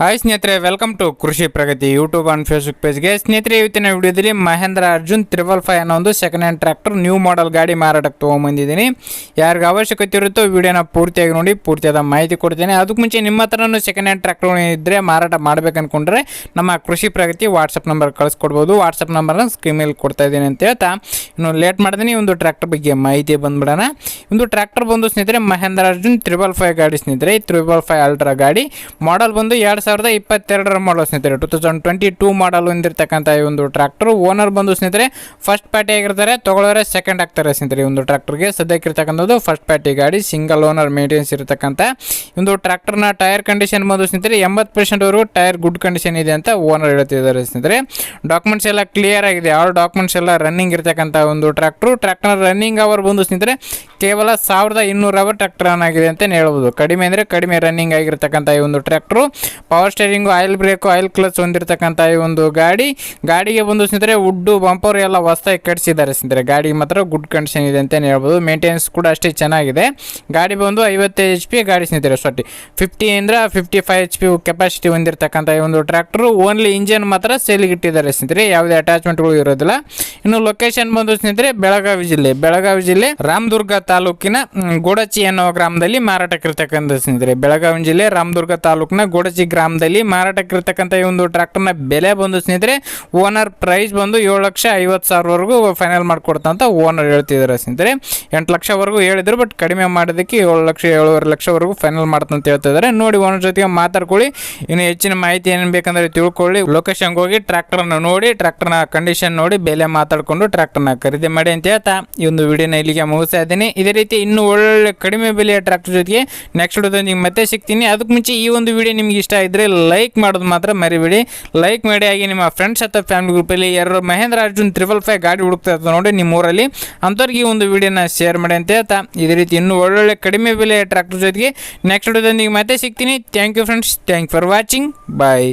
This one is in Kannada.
ಹಾಯ್ ಸ್ನೇಹಿತರೆ welcome to Krishi Pragati YouTube and Facebook ಪೇಜ್ಗೆ ಸ್ನೇಹಿತರೆ, ಇವತ್ತಿನ ವಿಡಿಯೋದಲ್ಲಿ ಮಹೇಂದ್ರ ಅರ್ಜುನ್ ತ್ರಿಬಲ್ ಫೈವ್ ಅನ್ನೋ ಒಂದು second hand tractor new model ಗಾಡಿ ಮಾರಾಟಕ್ಕೆ ತೊಗೊಂಬಂದಿದ್ದೀನಿ. ಯಾರಿಗೆ ಅವಶ್ಯಕತೆ ಇರುತ್ತೋ ವಿಡಿಯೋನ ಪೂರ್ತಿಯಾಗಿ ನೋಡಿ, ಪೂರ್ತಿಯಾದ ಮಾಹಿತಿ ಕೊಡ್ತೇನೆ. ಅದಕ್ಕೆ ಮುಂಚೆ ನಿಮ್ಮ ಹತ್ರನೂ ಸೆಕೆಂಡ್ ಹ್ಯಾಂಡ್ ಟ್ರ್ಯಾಕ್ಟರ್ ಇದ್ದರೆ ಮಾರಾಟ ಮಾಡ್ಬೇಕು ಅನ್ಕೊಂಡ್ರೆ ನಮ್ಮ ಕೃಷಿ ಪ್ರಗತಿ ವಾಟ್ಸಪ್ ನಂಬರ್ ಕಳಿಸ್ಕೊಡ್ಬೋದು. ವಾಟ್ಸಪ್ ನಂಬರ್ನ ಸ್ಕ್ರೀನ್ ಮೇಲೆ ಕೊಡ್ತಾ ಇದ್ದೀನಿ ಅಂತ ಹೇಳ್ತಾ. ಇನ್ನು ಲೇಟ್ ಮಾಡ್ತೀನಿ ಒಂದು ಟ್ರ್ಯಾಕ್ಟರ್ ಬಗ್ಗೆ ಮಾಹಿತಿ ಬಂದ್ಬಿಡೋಣ. ಒಂದು ಟ್ರ್ಯಾಕ್ಟರ್ ಬಂದು ಸ್ನೇಹಿತರೆ ಮಹೇಂದ್ರ ಅರ್ಜುನ್ ತ್ರಿಬಲ್ ಫೈವ್ ಗಾಡಿ ಸ್ನೇಹಿತರೆ. ತ್ರಿಬಲ್ ಫೈವ್ ಅಲ್ಟ್ರಾ ಗಾಡಿ. ಮಾಡಲ್ ಬಂದು ಎರಡು ಸಾವಿರದ ಇಪ್ಪತ್ತೆರಡರ ಮಾಡಲ್ ಸ್ನೇಹಿತರೆ two thousand twenty two model ಹೊಂದಿರತಕ್ಕಂಥ ಈ ಒಂದು ಟ್ರ್ಯಾಕ್ಟರ್ ಓನರ್ ಬಂದು ಸ್ನೇಹಿತರೆ ಫಸ್ಟ್ ಪಾರ್ಟಿ ಆಗಿರ್ತಾರೆ, ತಗೊಳ್ಳೋರೆ ಸೆಕೆಂಡ್ ಆಗ್ತಾರೆ ಸ್ನೇಹಿತರೆ ಈ ಒಂದು ಟ್ರ್ಯಾಕ್ಟರ್ಗೆ ಸದ್ಯಕ್ಕಿರ್ತಕ್ಕಂಥದ್ದು ಫಸ್ಟ್ ಪಾರ್ಟಿ ಗಾಡಿ ಸಿಂಗಲ್ ಓನರ್ ಮೇಂಟೆನೆನ್ಸ್ ಇರತಕ್ಕಂಥ ಒಂದು ಟ್ರ್ಯಾಕ್ಟರ್ನ ಟೈರ್ ಕಂಡೀಷನ್ ಬಂದು ಸ್ನೇಹಿತರೆ, ಎಂಬತ್ತು ಪರ್ಸೆಂಟ್ವರೆಗೂ ಟೈರ್ ಗುಡ್ ಕಂಡೀಷನ್ ಇದೆ ಅಂತ ಓನರ್ ಹೇಳ್ತಿದ್ದಾರೆ ಸ್ನೇಹಿತರೆ. ಡಾಕ್ಯುಮೆಂಟ್ಸ್ ಎಲ್ಲ ಕ್ಲಿಯರ್ ಆಗಿದೆ ಆಲ್ ಡಾಕ್ಯುಮೆಂಟ್ಸ್ ಎಲ್ಲ ರನ್ನಿಂಗ್ ಇರತಕ್ಕಂಥ ಒಂದು ಟ್ರ್ಯಾಕ್ಟ್ರು ಟ್ರ್ಯಾಕ್ಟರ್ ರನ್ನಿಂಗ್ ಅವರ್ ಬಂದು ಸ್ನೇಹಿತರೆ, ಕೇವಲ ಸಾವಿರದ ಇನ್ನೂರು ಅವರ್ ಟ್ರ್ಯಾಕ್ಟರ್ ಆಗಿದೆ ಅಂತಲೇ ಹೇಳ್ಬೋದು. ಕಡಿಮೆ ಅಂದರೆ ಕಡಿಮೆ ರನ್ನಿಂಗ್ ಆಗಿರ್ತಕ್ಕಂಥ ಈ ಒಂದು tractor steering oil brake oil clutch ಹೊಂದಿರತಕ್ಕಂಥ ಈ ಒಂದು ಗಾಡಿ. ಗಾಡಿಗೆ ಬಂದು ಸ್ನೇಹಿತರೆ ವುಡ್ಡು ಬಂಪರ್ ಎಲ್ಲ ಹೊಸ್ದಾಗಿ ಕಟ್ಸಿದ್ದಾರೆ ಸ್ನೇಹಿತರೆ. ಗಾಡಿ ಮಾತ್ರ ಗುಡ್ ಕಂಡೀಷನ್ ಇದೆ ಅಂತಲೇ ಹೇಳ್ಬೋದು. ಮೇಂಟೆನೆನ್ಸ್ ಕೂಡ ಅಷ್ಟೇ ಚೆನ್ನಾಗಿದೆ. ಗಾಡಿ ಬಂದು ಐವತ್ತೈದು ಎಚ್ ಪಿ ಗಾಡಿ ಸ್ನೇಹಿತರೆ sorry ಫಿಫ್ಟಿಯಿಂದ fifty five H P capacity ಹೊಂದಿರತಕ್ಕಂಥ ಈ ಒಂದು ಟ್ರ್ಯಾಕ್ಟ್ರು ಓನ್ಲಿ ಇಂಜಿನ್ ಮಾತ್ರ ಸೇಲಿಗೆ ಇಟ್ಟಿದ್ದಾರೆ ಸ್ನೇಹಿತರೆ. ಯಾವುದೇ ಅಟ್ಯಾಚ್ಮೆಂಟ್ಗಳು ಇರೋದಿಲ್ಲ. ಇನ್ನು ಲೊಕೇಶನ್ ಬಂದು ಸ್ನೇಹಿತರೆ, ಬೆಳಗಾವಿ ಜಿಲ್ಲೆ. ಬೆಳಗಾವಿ ಜಿಲ್ಲೆ, ರಾಮದುರ್ಗ ತಾಲೂಕಿನ ಗೋಡಚಿ ಅನ್ನೋ ಗ್ರಾಮದಲ್ಲಿ ಮಾರಾಟಕ್ಕಿರ್ತಕ್ಕಂಥ ಸ್ನೇಹಿತರೆ. ಬೆಳಗಾವಿ ಜಿಲ್ಲೆ, ರಾಮದುರ್ಗ ತಾಲೂಕಿನ ಗೋಡಚಿ ಗ್ರಾಮದಲ್ಲಿ ಮಾರಾಟಕ್ಕಿರ್ತಕ್ಕಂಥ ಈ ಒಂದು ಟ್ರ್ಯಾಕ್ಟರ್ನ ಬೆಲೆ ಬಂದು ಸ್ನೇಹಿತರೆ ಓನರ್ ಪ್ರೈಸ್ ಬಂದು ಏಳು ಲಕ್ಷ ಐವತ್ತು ಸಾವಿರವರೆಗೂ ಫೈನಲ್ ಮಾಡಿಕೊಡ್ತಂತ ಓನರ್ ಹೇಳ್ತಿದ್ದಾರೆ ಸ್ನೇಹಿತರೆ. ಎಂಟು ಲಕ್ಷವರೆಗೂ ಹೇಳಿದ್ರು ಬಟ್ ಕಡಿಮೆ ಮಾಡೋದಕ್ಕೆ ಏಳು ಲಕ್ಷ, ಏಳುವರೆ ಲಕ್ಷವರೆಗೂ ಫೈನಲ್ ಮಾಡ್ತಂತ ಹೇಳ್ತಿದ್ದಾರೆ. ನೋಡಿ ಓನರ್ ಜೊತೆಗೆ ಮಾತಾಡ್ಕೊಳ್ಳಿ. ಇನ್ನು ಹೆಚ್ಚಿನ ಮಾಹಿತಿ ಏನು ಬೇಕಂದ್ರೆ ತಿಳ್ಕೊಳ್ಳಿ. ಲೊಕೇಶನ್ಗೆ ಹೋಗಿ ಟ್ರ್ಯಾಕ್ಟರ್ನ ನೋಡಿ ಟ್ರ್ಯಾಕ್ಟರ್ನ ಕಂಡೀಷನ್ ನೋಡಿ, ಬೆಲೆ ಮಾತಾಡಿಕೊಂಡು ಟ್ರ್ಯಾಕ್ಟರ್ನ ಖರೀದಿ ಮಾಡಿ ಅಂತ ಹೇಳ್ತಾ ಈ ಒಂದು ವಿಡಿಯೋನ ಇಲ್ಲಿಗೆ ಮುಗಿಸ್ತಾ ಇದ್ದೀನಿ. ಇದೇ ರೀತಿ ಇನ್ನೂ ಒಳ್ಳೆ ಕಡಿಮೆ ಬೆಲೆಯ ಟ್ರ್ಯಾಕ್ಟರ್ ಜೊತೆಗೆ ನೆಕ್ಸ್ಟ್ ವಿಡಿಯೋದೊಂದಿಗೆ ಮತ್ತೆ ಸಿಗ್ತೀನಿ. ಅದಕ್ಕೆ ಮುಂಚೆ ಈ ಒಂದು ವಿಡಿಯೋ ನಿಮ್ಗೆ ಇಷ್ಟ ಇದ್ದರೆ ಲೈಕ್ ಮಾಡೋದು ಮಾತ್ರ ಮರಿಬೇಡಿ. ಲೈಕ್ ಮಾಡಿ ಆಗಿ ನಿಮ್ಮ ಫ್ರೆಂಡ್ಸ್ ಅಥವಾ ಫ್ಯಾಮಿಲಿ ಗ್ರೂಪಲ್ಲಿ ಯಾರು ಮಹೇಂದ್ರ ಅರ್ಜುನ್ ತ್ರಿಬಲ್ ಫೈವ್ ಗಾಡಿ ಹುಡುಕ್ತಾ ಇರ್ತದೆ ನೋಡಿ ನಿಮ್ಮ ಊರಲ್ಲಿ. ಅಂಥವ್ರಿಗೆ ಒಂದು ವಿಡಿಯೋನ ಶೇರ್ ಮಾಡಿ ಅಂತ ಹೇಳ್ತಾ. ಇದೇ ರೀತಿ ಇನ್ನೂ ಒಳ್ಳೊಳ್ಳೆ ಕಡಿಮೆ ಬೆಲೆಯ ಟ್ರ್ಯಾಕ್ಟರ್ ಜೊತೆಗೆ ನೆಕ್ಸ್ಟ್ ವಿಡಿಯೋದೊಂದಿಗೆ ಮತ್ತೆ ಸಿಗ್ತೀನಿ. Thank you friends thank for watching bye